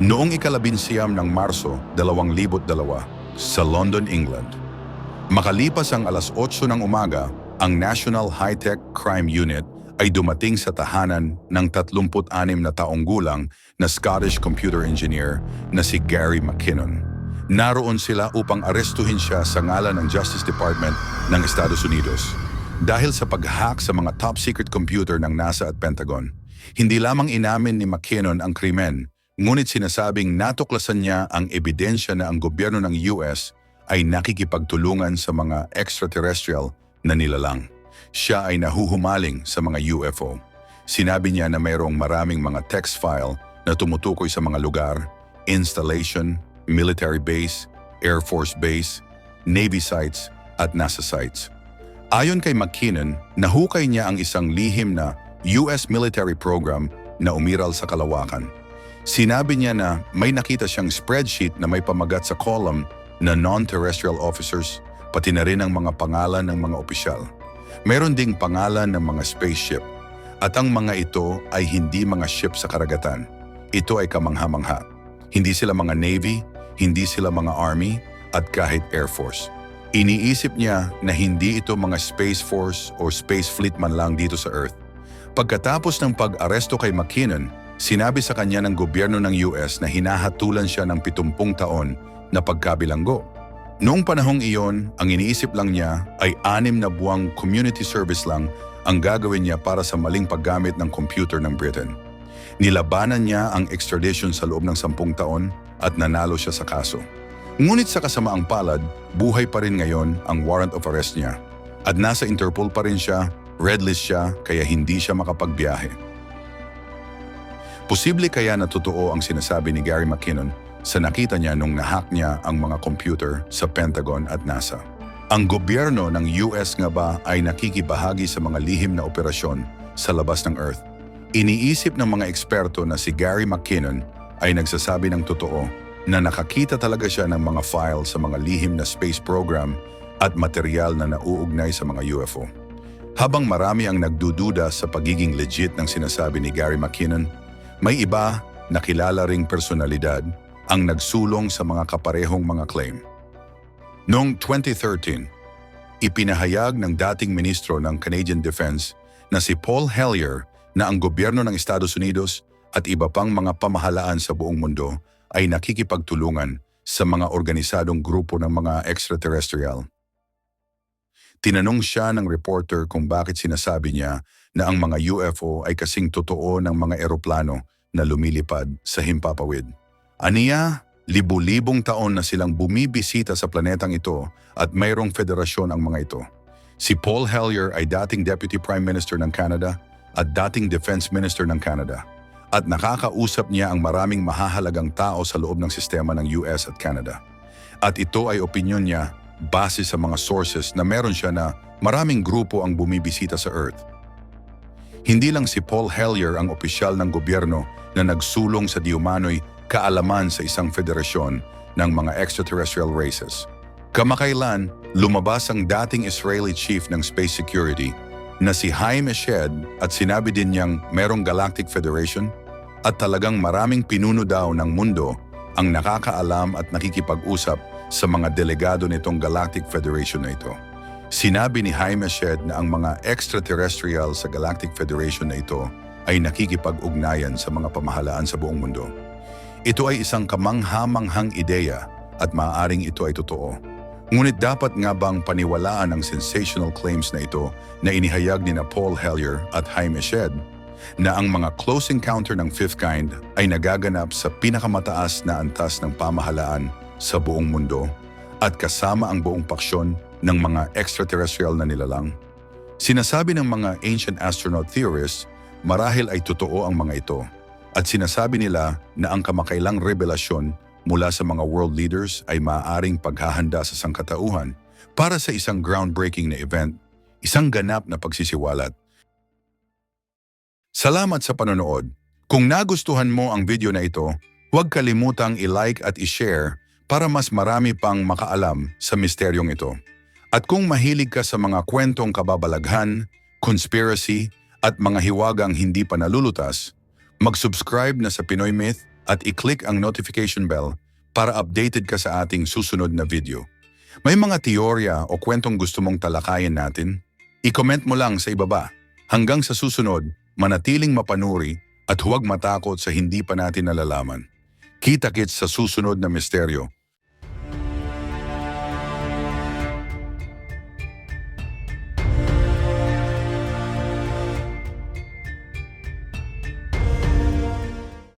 Noong ikalabinsiyam ng Marso 2002 sa London, England, makalipas ang alas 8 ng umaga, ang National High-Tech Crime Unit ay dumating sa tahanan ng 36 na taong gulang na Scottish computer engineer na si Gary McKinnon. Naroon sila upang arestuhin siya sa ngalan ng Justice Department ng Estados Unidos. Dahil sa pag-hack sa mga top-secret computer ng NASA at Pentagon, hindi lamang inamin ni McKinnon ang krimen, ngunit sinasabing natuklasan niya ang ebidensya na ang gobyerno ng US ay nakikipagtulungan sa mga extraterrestrial na nilalang. Siya ay nahuhumaling sa mga UFO. Sinabi niya na mayroong maraming mga text file na tumutukoy sa mga lugar, installation, military base, Air Force base, Navy sites at NASA sites. Ayon kay McKinnon, nahukay niya ang isang lihim na US military program na umiral sa kalawakan. Sinabi niya na may nakita siyang spreadsheet na may pamagat sa column na non-terrestrial officers, pati na rin ang mga pangalan ng mga opisyal. Meron ding pangalan ng mga spaceship. At ang mga ito ay hindi mga ship sa karagatan. Ito ay kamangha-mangha. Hindi sila mga Navy, hindi sila mga Army, at kahit Air Force. Iniisip niya na hindi ito mga Space Force o Space Fleet man lang dito sa Earth. Pagkatapos ng pag-aresto kay McKinnon, sinabi sa kanya ng gobyerno ng US na hinahatulan siya ng 70 taon na pagkabilanggo. Noong panahong iyon, ang iniisip lang niya ay anim na buwang community service lang ang gagawin niya para sa maling paggamit ng computer ng Britain. Nilabanan niya ang extradition sa loob ng sampung taon at nanalo siya sa kaso. Ngunit sa kasamaang palad, buhay pa rin ngayon ang warrant of arrest niya. At nasa Interpol pa rin siya, red list siya kaya hindi siya makapagbiyahe. Posible kaya na totoo ang sinasabi ni Gary McKinnon sa nakita niya nung nahack niya ang mga computer sa Pentagon at NASA. Ang gobyerno ng US nga ba ay nakikibahagi sa mga lihim na operasyon sa labas ng Earth? Iniisip ng mga eksperto na si Gary McKinnon ay nagsasabi ng totoo na nakakita talaga siya ng mga file sa mga lihim na space program at material na nauugnay sa mga UFO. Habang marami ang nagdududa sa pagiging legit ng sinasabi ni Gary McKinnon, may iba na kilala ring personalidad ang nagsulong sa mga kaparehong mga claim. Noong 2013, ipinahayag ng dating ministro ng Canadian Defense na si Paul Hellyer na ang gobyerno ng Estados Unidos at iba pang mga pamahalaan sa buong mundo ay nakikipagtulungan sa mga organisadong grupo ng mga extraterrestrial. Tinanong siya ng reporter kung bakit sinasabi niya na ang mga UFO ay kasing totoo ng mga eroplano na lumilipad sa himpapawid. Aniya, libu-libong taon na silang bumibisita sa planetang ito at mayroong federasyon ang mga ito. Si Paul Hellyer ay dating Deputy Prime Minister ng Canada at dating Defense Minister ng Canada at nakakausap niya ang maraming mahahalagang tao sa loob ng sistema ng US at Canada. At ito ay opinyon niya base sa mga sources na meron siya na maraming grupo ang bumibisita sa Earth. Hindi lang si Paul Hellyer ang opisyal ng gobyerno na nagsulong sa diumanoy kaalaman sa isang federasyon ng mga extraterrestrial races. Kamakailan, lumabas ang dating Israeli chief ng space security na si Jaime Shed at sinabi din niyang merong Galactic Federation at talagang maraming pinuno daw ng mundo ang nakakaalam at nakikipag-usap sa mga delegado nitong Galactic Federation na ito. Sinabi ni Jaime Shed na ang mga extraterrestrial sa Galactic Federation na ito ay nakikipag-ugnayan sa mga pamahalaan sa buong mundo. Ito ay isang kamanghamanghang ideya at maaaring ito ay totoo. Ngunit dapat nga bang paniwalaan ang sensational claims na ito na inihayag ni na Paul Hellyer at Jaime Shed na ang mga close encounter ng fifth kind ay nagaganap sa pinakamataas na antas ng pamahalaan sa buong mundo at kasama ang buong paksyon ng mga extraterrestrial na nilalang. Sinasabi ng mga ancient astronaut theorists marahil ay totoo ang mga ito at sinasabi nila na ang kamakailang revelasyon mula sa mga world leaders ay maaaring paghahanda sa sangkatauhan para sa isang groundbreaking na event, isang ganap na pagsisiwalat. Salamat sa panonood. Kung nagustuhan mo ang video na ito, huwag kalimutang i-like at i-share para mas marami pang makaalam sa misteryong ito. At kung mahilig ka sa mga kwentong kababalaghan, conspiracy, at mga hiwagang hindi pa nalulutas, mag-subscribe na sa Pinoy Myth at i-click ang notification bell para updated ka sa ating susunod na video. May mga teorya o kwentong gusto mong talakayin natin? I-comment mo lang sa ibaba. Hanggang sa susunod, manatiling mapanuri at huwag matakot sa hindi pa natin nalalaman. Kita-kits sa susunod na misteryo